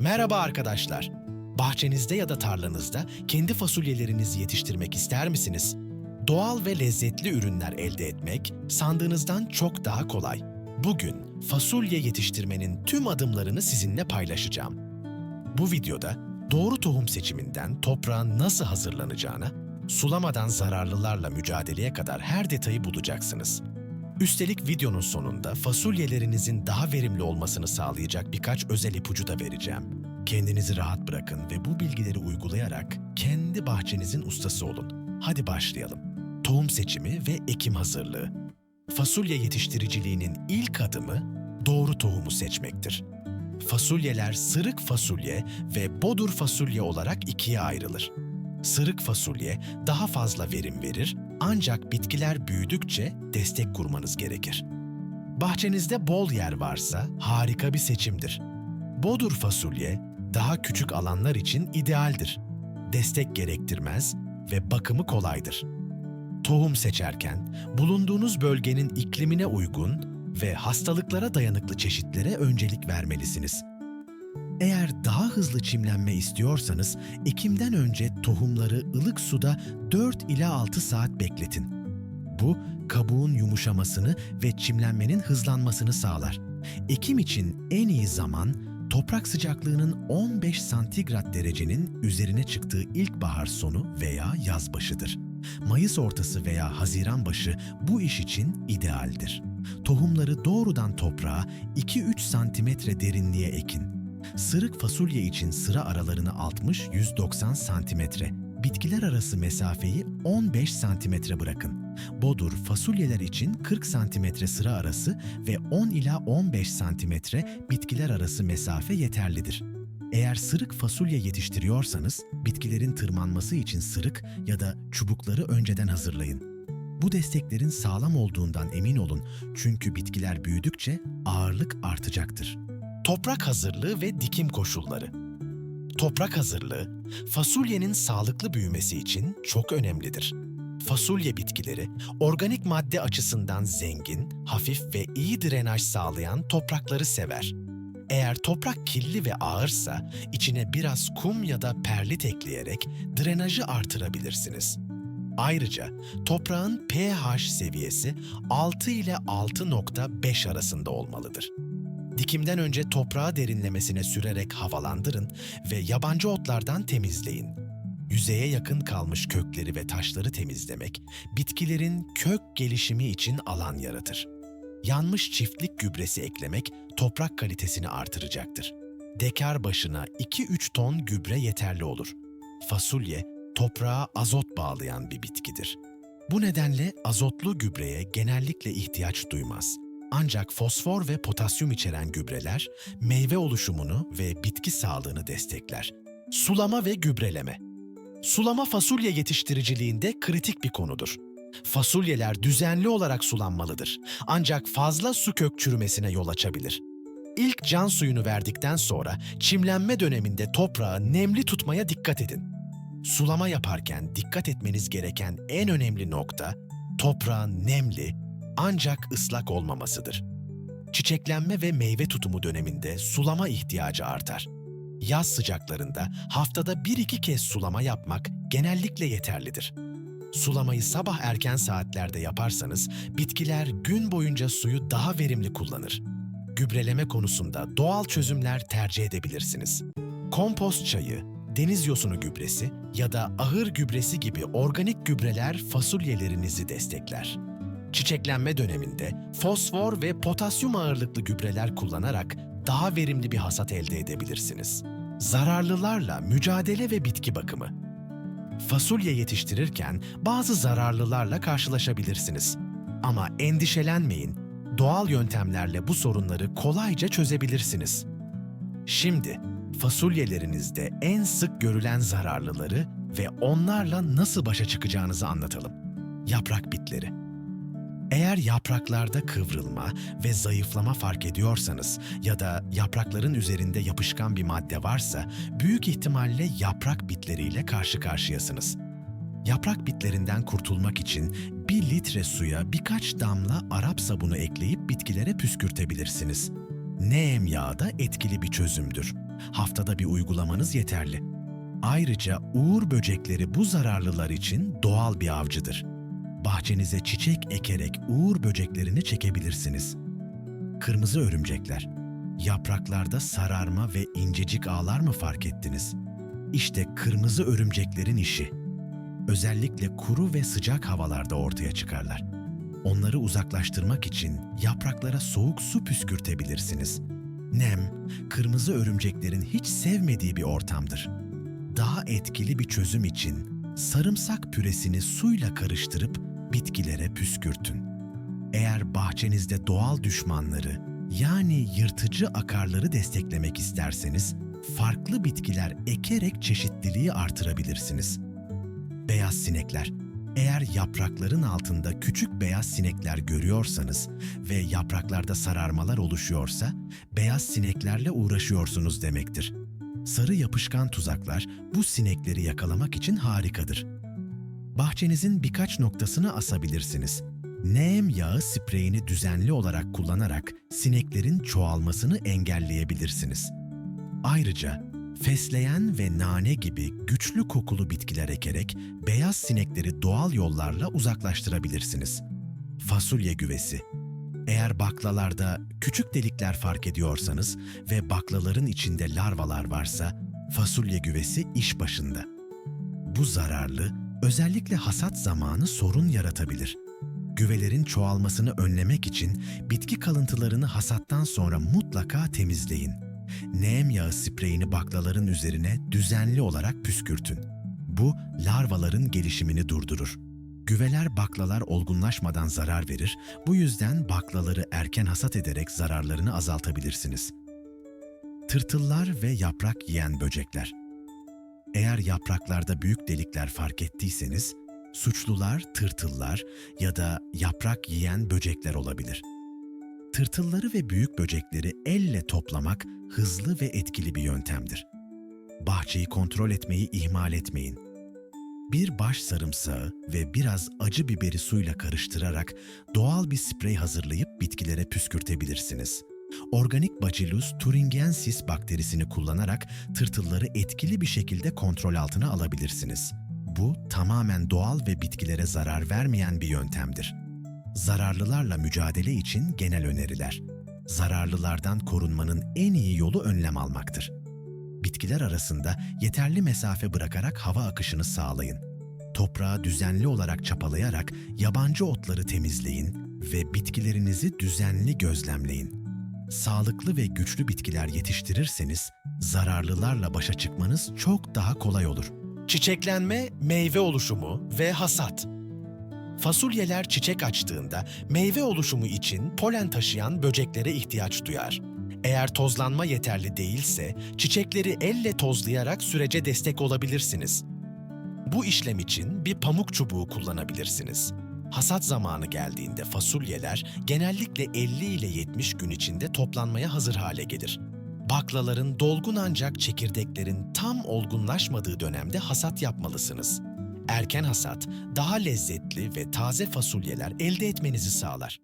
Merhaba arkadaşlar. Bahçenizde ya da tarlanızda kendi fasulyelerinizi yetiştirmek ister misiniz? Doğal ve lezzetli ürünler elde etmek sandığınızdan çok daha kolay. Bugün fasulye yetiştirmenin tüm adımlarını sizinle paylaşacağım. Bu videoda doğru tohum seçiminden toprağın nasıl hazırlanacağına, sulamadan zararlılarla mücadeleye kadar her detayı bulacaksınız. Üstelik videonun sonunda fasulyelerinizin daha verimli olmasını sağlayacak birkaç özel ipucu da vereceğim. Kendinizi rahat bırakın ve bu bilgileri uygulayarak kendi bahçenizin ustası olun. Hadi başlayalım. Tohum seçimi ve ekim hazırlığı. Fasulye yetiştiriciliğinin ilk adımı doğru tohumu seçmektir. Fasulyeler sırık fasulye ve bodur fasulye olarak ikiye ayrılır. Sırık fasulye daha fazla verim verir ancak bitkiler büyüdükçe destek kurmanız gerekir. Bahçenizde bol yer varsa harika bir seçimdir. Bodur fasulye daha küçük alanlar için idealdir. Destek gerektirmez ve bakımı kolaydır. Tohum seçerken bulunduğunuz bölgenin iklimine uygun ve hastalıklara dayanıklı çeşitlere öncelik vermelisiniz. Eğer daha hızlı çimlenme istiyorsanız ekimden önce tohumları ılık suda 4 ila 6 saat bekletin. Bu kabuğun yumuşamasını ve çimlenmenin hızlanmasını sağlar. Ekim için en iyi zaman toprak sıcaklığının 15 santigrat derecenin üzerine çıktığı ilkbahar sonu veya yaz başıdır. Mayıs ortası veya Haziran başı bu iş için idealdir. Tohumları doğrudan toprağa 2-3 santimetre derinliğe ekin. Sırık fasulye için sıra aralarını 60-190 santimetre, bitkiler arası mesafeyi 15 santimetre bırakın. Bodur fasulyeler için 40 santimetre sıra arası ve 10 ila 15 santimetre bitkiler arası mesafe yeterlidir. Eğer sırık fasulye yetiştiriyorsanız bitkilerin tırmanması için sırık ya da çubukları önceden hazırlayın. Bu desteklerin sağlam olduğundan emin olun çünkü bitkiler büyüdükçe ağırlık artacaktır. Toprak hazırlığı ve dikim koşulları. Toprak hazırlığı, fasulyenin sağlıklı büyümesi için çok önemlidir. Fasulye bitkileri, organik madde açısından zengin, hafif ve iyi drenaj sağlayan toprakları sever. Eğer toprak kirli ve ağırsa, içine biraz kum ya da perlit ekleyerek drenajı artırabilirsiniz. Ayrıca toprağın pH seviyesi 6 ile 6.5 arasında olmalıdır. Dikimden önce toprağı derinlemesine sürerek havalandırın ve yabancı otlardan temizleyin. Yüzeye yakın kalmış kökleri ve taşları temizlemek, bitkilerin kök gelişimi için alan yaratır. Yanmış çiftlik gübresi eklemek toprak kalitesini artıracaktır. Dekar başına 2-3 ton gübre yeterli olur. Fasulye, toprağa azot bağlayan bir bitkidir. Bu nedenle azotlu gübreye genellikle ihtiyaç duymaz. Ancak fosfor ve potasyum içeren gübreler meyve oluşumunu ve bitki sağlığını destekler. Sulama ve gübreleme. Sulama fasulye yetiştiriciliğinde kritik bir konudur. Fasulyeler düzenli olarak sulanmalıdır. Ancak fazla su kök çürümesine yol açabilir. İlk can suyunu verdikten sonra çimlenme döneminde toprağı nemli tutmaya dikkat edin. Sulama yaparken dikkat etmeniz gereken en önemli nokta toprağın nemli ancak ıslak olmamasıdır. Çiçeklenme ve meyve tutumu döneminde sulama ihtiyacı artar. Yaz sıcaklarında haftada 1-2 kez sulama yapmak genellikle yeterlidir. Sulamayı sabah erken saatlerde yaparsanız bitkiler gün boyunca suyu daha verimli kullanır. Gübreleme konusunda doğal çözümler tercih edebilirsiniz. Kompost çayı, deniz yosunu gübresi ya da ahır gübresi gibi organik gübreler fasulyelerinizi destekler. Çiçeklenme döneminde fosfor ve potasyum ağırlıklı gübreler kullanarak daha verimli bir hasat elde edebilirsiniz. Zararlılarla mücadele ve bitki bakımı. Fasulye yetiştirirken bazı zararlılarla karşılaşabilirsiniz. Ama endişelenmeyin. Doğal yöntemlerle bu sorunları kolayca çözebilirsiniz. Şimdi fasulyelerinizde en sık görülen zararlıları ve onlarla nasıl başa çıkacağınızı anlatalım. Yaprak bitleri. Eğer yapraklarda kıvrılma ve zayıflama fark ediyorsanız ya da yaprakların üzerinde yapışkan bir madde varsa büyük ihtimalle yaprak bitleriyle karşı karşıyasınız. Yaprak bitlerinden kurtulmak için bir litre suya birkaç damla Arap sabunu ekleyip bitkilere püskürtebilirsiniz. Neem yağı da etkili bir çözümdür. haftada bir uygulamanız yeterli. Ayrıca uğur böcekleri bu zararlılar için doğal bir avcıdır. Bahçenize çiçek ekerek uğur böceklerini çekebilirsiniz. Kırmızı örümcekler. Yapraklarda sararma ve incecik ağlar mı fark ettiniz? İşte kırmızı örümceklerin işi. Özellikle kuru ve sıcak havalarda ortaya çıkarlar. Onları uzaklaştırmak için yapraklara soğuk su püskürtebilirsiniz. Nem, kırmızı örümceklerin hiç sevmediği bir ortamdır. Daha etkili bir çözüm için sarımsak püresini suyla karıştırıp bitkilere püskürtün. Eğer bahçenizde doğal düşmanları yani yırtıcı akarları desteklemek isterseniz farklı bitkiler ekerek çeşitliliği artırabilirsiniz. Beyaz sinekler. Eğer yaprakların altında küçük beyaz sinekler görüyorsanız ve yapraklarda sararmalar oluşuyorsa beyaz sineklerle uğraşıyorsunuz demektir. Sarı yapışkan tuzaklar bu sinekleri yakalamak için harikadır. Bahçenizin birkaç noktasını asabilirsiniz. Neem yağı spreyini düzenli olarak kullanarak sineklerin çoğalmasını engelleyebilirsiniz. Ayrıca fesleğen ve nane gibi güçlü kokulu bitkiler ekerek beyaz sinekleri doğal yollarla uzaklaştırabilirsiniz. Fasulye güvesi. Eğer baklalarda küçük delikler fark ediyorsanız ve baklaların içinde larvalar varsa fasulye güvesi iş başında. Bu zararlı, özellikle hasat zamanı sorun yaratabilir. Güvelerin çoğalmasını önlemek için bitki kalıntılarını hasattan sonra mutlaka temizleyin. Neem yağı spreyini baklaların üzerine düzenli olarak püskürtün. Bu larvaların gelişimini durdurur. Güveler baklalar olgunlaşmadan zarar verir, bu yüzden baklaları erken hasat ederek zararlarını azaltabilirsiniz. Tırtıllar ve yaprak yiyen böcekler. Eğer yapraklarda büyük delikler fark ettiyseniz, suçlular tırtıllar ya da yaprak yiyen böcekler olabilir. Tırtılları ve büyük böcekleri elle toplamak hızlı ve etkili bir yöntemdir. Bahçeyi kontrol etmeyi ihmal etmeyin. Bir baş sarımsağı ve biraz acı biberi suyla karıştırarak doğal bir sprey hazırlayıp bitkilere püskürtebilirsiniz. Organik Bacillus thuringiensis bakterisini kullanarak tırtılları etkili bir şekilde kontrol altına alabilirsiniz. Bu tamamen doğal ve bitkilere zarar vermeyen bir yöntemdir. Zararlılarla mücadele için genel öneriler. Zararlılardan korunmanın en iyi yolu önlem almaktır. Bitkiler arasında yeterli mesafe bırakarak hava akışını sağlayın. Toprağı düzenli olarak çapalayarak yabancı otları temizleyin ve bitkilerinizi düzenli gözlemleyin. Sağlıklı ve güçlü bitkiler yetiştirirseniz zararlılarla başa çıkmanız çok daha kolay olur. Çiçeklenme, meyve oluşumu ve hasat. Fasulyeler çiçek açtığında meyve oluşumu için polen taşıyan böceklere ihtiyaç duyar. Eğer tozlanma yeterli değilse çiçekleri elle tozlayarak sürece destek olabilirsiniz. Bu işlem için bir pamuk çubuğu kullanabilirsiniz. Hasat zamanı geldiğinde fasulyeler genellikle 50 ile 70 gün içinde toplanmaya hazır hale gelir. Baklaların dolgun ancak çekirdeklerin tam olgunlaşmadığı dönemde hasat yapmalısınız. Erken hasat, daha lezzetli ve taze fasulyeler elde etmenizi sağlar.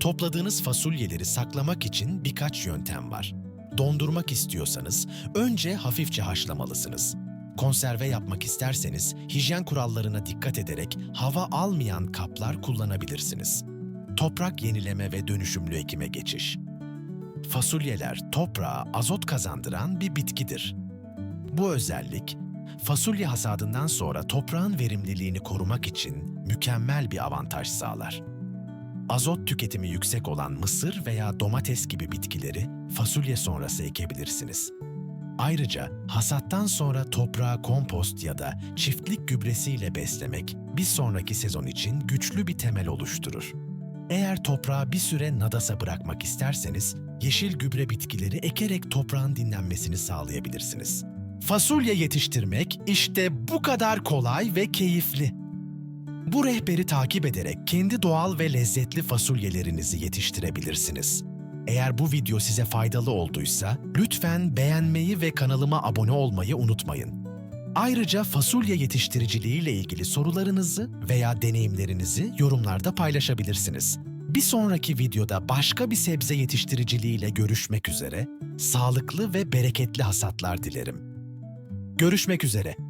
Topladığınız fasulyeleri saklamak için birkaç yöntem var. Dondurmak istiyorsanız önce hafifçe haşlamalısınız. Konserve yapmak isterseniz hijyen kurallarına dikkat ederek hava almayan kaplar kullanabilirsiniz. Toprak yenileme ve dönüşümlü ekime geçiş. Fasulyeler toprağa azot kazandıran bir bitkidir. Bu özellik fasulye hasadından sonra toprağın verimliliğini korumak için mükemmel bir avantaj sağlar. Azot tüketimi yüksek olan mısır veya domates gibi bitkileri fasulye sonrası ekebilirsiniz. Ayrıca hasattan sonra toprağı kompost ya da çiftlik gübresiyle beslemek bir sonraki sezon için güçlü bir temel oluşturur. Eğer toprağı bir süre nadasa bırakmak isterseniz yeşil gübre bitkileri ekerek toprağın dinlenmesini sağlayabilirsiniz. Fasulye yetiştirmek işte bu kadar kolay ve keyifli. Bu rehberi takip ederek kendi doğal ve lezzetli fasulyelerinizi yetiştirebilirsiniz. Eğer bu video size faydalı olduysa lütfen beğenmeyi ve kanalıma abone olmayı unutmayın. Ayrıca fasulye yetiştiriciliği ile ilgili sorularınızı veya deneyimlerinizi yorumlarda paylaşabilirsiniz. Bir sonraki videoda başka bir sebze yetiştiriciliğiyle görüşmek üzere, sağlıklı ve bereketli hasatlar dilerim. Görüşmek üzere.